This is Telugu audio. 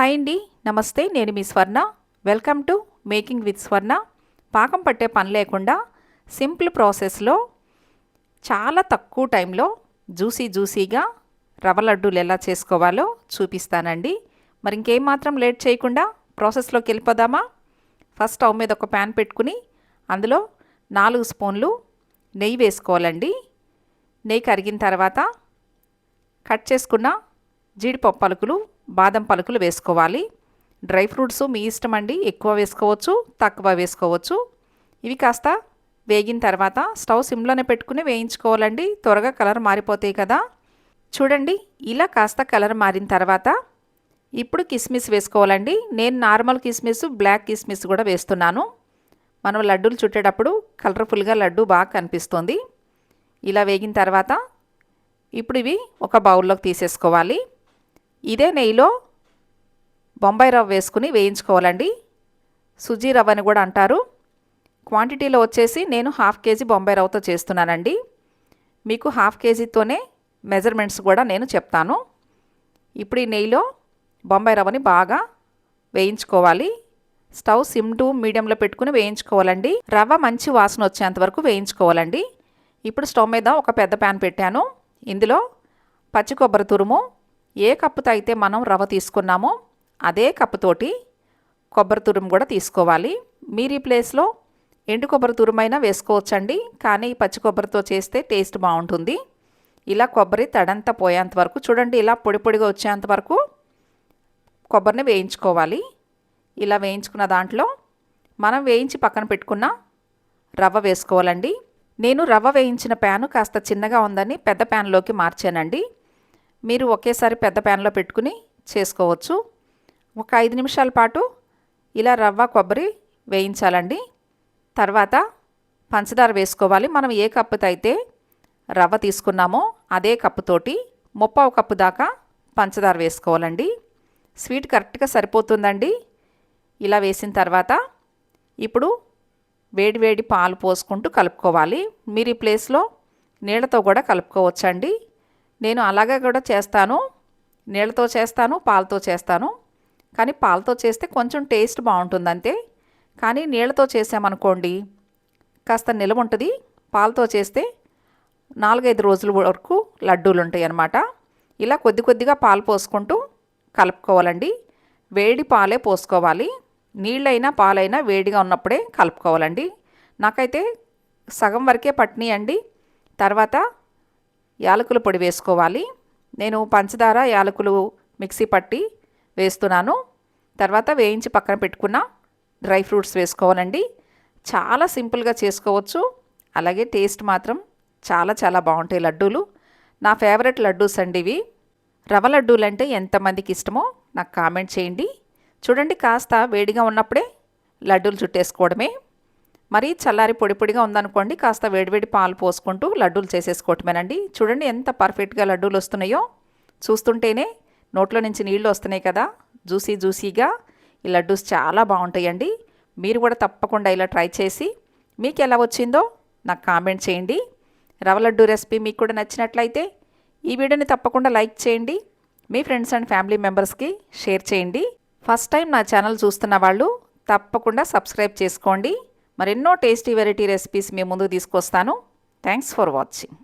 హాయ్ అండి. నమస్తే నేను మీ Swarna. Welcome to making with Swarna. పాకం పట్టే పని లేకుండా సింపుల్ ప్రాసెస్లో చాలా తక్కువ టైంలో జ్యూసీ జ్యూసీగా రవ్వ లడ్డూలు ఎలా చేసుకోవాలో చూపిస్తానండి. మరి ఇంకేం మాత్రం లేట్ చేయకుండా ప్రాసెస్లోకి వెళ్ళిపోదామా? ఫస్ట్ స్టవ్ మీద ఒక ప్యాన్ పెట్టుకుని అందులో నాలుగు స్పూన్లు నెయ్యి వేసుకోవాలండి. నెయ్యి కరిగిన తర్వాత కట్ చేసుకున్న జీడిపప్పు పలుకులు బాదం పలుకులు వేసుకోవాలి. డ్రై ఫ్రూట్స్ మీ ఇష్టం అండి ఎక్కువ వేసుకోవచ్చు తక్కువ వేసుకోవచ్చు. ఇవి కాస్త వేగిన తర్వాత స్టవ్ సిమ్లోనే పెట్టుకుని వేయించుకోవాలండి. త్వరగా కలర్ మారిపోతాయి కదా. చూడండి ఇలా కాస్త కలర్ మారిన తర్వాత ఇప్పుడు కిస్మిస్ వేసుకోవాలండి. నేను నార్మల్ కిస్మిస్ బ్లాక్ కిస్మిస్ కూడా వేస్తున్నాను. మనం లడ్డూలు చుట్టేటప్పుడు కలర్ఫుల్గా లడ్డు బాగా కనిపిస్తుంది. ఇలా వేగిన తర్వాత ఇప్పుడు ఇవి ఒక బౌల్లోకి తీసేసుకోవాలి. ఇదే నెయ్యిలో బొంబాయి రవ్వ వేసుకుని వేయించుకోవాలండి. సుజీ రవ్వ అని కూడా అంటారు. క్వాంటిటీలో వచ్చేసి నేను హాఫ్ కేజీ బొంబాయి రవ్వతో చేస్తున్నానండి. మీకు హాఫ్ కేజీతోనే మెజర్మెంట్స్ కూడా నేను చెప్తాను. ఇప్పుడు ఈ నెయ్యిలో బొంబాయి రవ్వని బాగా వేయించుకోవాలి. స్టవ్ సిమ్ టు మీడియంలో పెట్టుకుని వేయించుకోవాలండి. రవ్వ మంచి వాసన వచ్చేంత వరకు వేయించుకోవాలండి. ఇప్పుడు స్టవ్ మీద ఒక పెద్ద ప్యాన్ పెట్టాను. ఇందులో పచ్చి కొబ్బరి తురుము ఏ కప్పుతో అయితే మనం రవ్వ తీసుకున్నామో అదే కప్పుతోటి కొబ్బరి తురుము కూడా తీసుకోవాలి. మీరు ఈ ప్లేస్లో ఎండు కొబ్బరి తురుమైనా వేసుకోవచ్చండి కానీ పచ్చి కొబ్బరితో చేస్తే టేస్ట్ బాగుంటుంది. ఇలా కొబ్బరి తడంతా పోయేంత వరకు చూడండి ఇలా పొడి పొడిగా వచ్చేంత వరకు కొబ్బరిని వేయించుకోవాలి. ఇలా వేయించుకున్న దాంట్లో మనం వేయించి పక్కన పెట్టుకున్న రవ్వ వేసుకోవాలండి. నేను రవ్వ వేయించిన ప్యాను కాస్త చిన్నగా ఉందని పెద్ద ప్యాన్లోకి మార్చానండి. మీరు ఒకేసారి పెద్ద ప్యాన్లో పెట్టుకుని చేసుకోవచ్చు. ఒక ఐదు నిమిషాల పాటు ఇలా రవ్వ కొబ్బరి వేయించాలండి. తర్వాత పంచదార వేసుకోవాలి. మనం ఏ కప్పుతో అయితే రవ్వ తీసుకున్నామో అదే కప్పుతోటి ముప్పావు కప్పు దాకా పంచదార వేసుకోవాలండి. స్వీట్ కరెక్ట్గా సరిపోతుందండి. ఇలా వేసిన తర్వాత ఇప్పుడు వేడివేడి పాలు పోసుకుంటూ కలుపుకోవాలి. మీరు ఈ ప్లేస్లో నీళ్ళతో కూడా కలుపుకోవచ్చండి. నేను అలాగే కూడా చేస్తాను. నీళ్ళతో చేస్తాను పాలతో చేస్తాను. కానీ పాలతో చేస్తే కొంచెం టేస్ట్ బాగుంటుంది అంతే. కానీ నీళ్ళతో చేసామనుకోండి కాస్త నిలవ ఉంటుంది. పాలతో చేస్తే నాలుగైదు రోజుల వరకు లడ్డూలు ఉంటాయి అన్నమాట. ఇలా కొద్ది కొద్దిగా పాలు పోసుకుంటూ కలుపుకోవాలండి. వేడి పాలే పోసుకోవాలి. నీళ్ళైనా పాలైనా వేడిగా ఉన్నప్పుడే కలుపుకోవాలండి. నాకైతే సగం వరకే పట్టినాయండి తర్వాత యాలకుల పొడి వేసుకోవాలి. నేను పంచదార యాలకులు మిక్సీ పట్టి వేస్తున్నాను. తర్వాత వేయించి పక్కన పెట్టుకున్న డ్రై ఫ్రూట్స్ వేసుకోవాలండి. చాలా సింపుల్గా చేసుకోవచ్చు. అలాగే టేస్ట్ మాత్రం చాలా చాలా బాగుంటాయి లడ్డూలు. నా ఫేవరెట్ లడ్డూస్ అండి ఇవి. రవ లడ్డూలు అంటే ఎంతమందికి ఇష్టమో నాకు కామెంట్ చేయండి. చూడండి కాస్త వేడిగా ఉన్నప్పుడే లడ్డూలు చుట్టేసుకోవడమే. మరి చల్లారి పొడి పొడిగా ఉందనుకోండి కాస్త వేడివేడి పాలు పోసుకుంటూ లడ్డూలు చేసేసుకోవటమేనండి. చూడండి ఎంత పర్ఫెక్ట్గా లడ్డూలు వస్తున్నాయో. చూస్తుంటేనే నోట్లో నుంచి నీళ్ళు వస్తున్నాయి కదా. జ్యూసీ జ్యూసీగా ఈ లడ్డూస్ చాలా బాగుంటాయండి. మీరు కూడా తప్పకుండా ఇలా ట్రై చేసి మీకు ఎలా వచ్చిందో నాకు కామెంట్ చేయండి. రవ లడ్డు రెసిపీ మీకు కూడా నచ్చినట్లయితే ఈ వీడియోని తప్పకుండా లైక్ చేయండి. మీ ఫ్రెండ్స్ అండ్ ఫ్యామిలీ మెంబర్స్కి షేర్ చేయండి. ఫస్ట్ టైం నా ఛానల్ చూస్తున్న వాళ్ళు తప్పకుండా సబ్స్క్రైబ్ చేసుకోండి. మరెన్నో టేస్టీ వెరైటీ రెసిపీస్ మీ ముందు తీసుకొస్తాను. Thanks for watching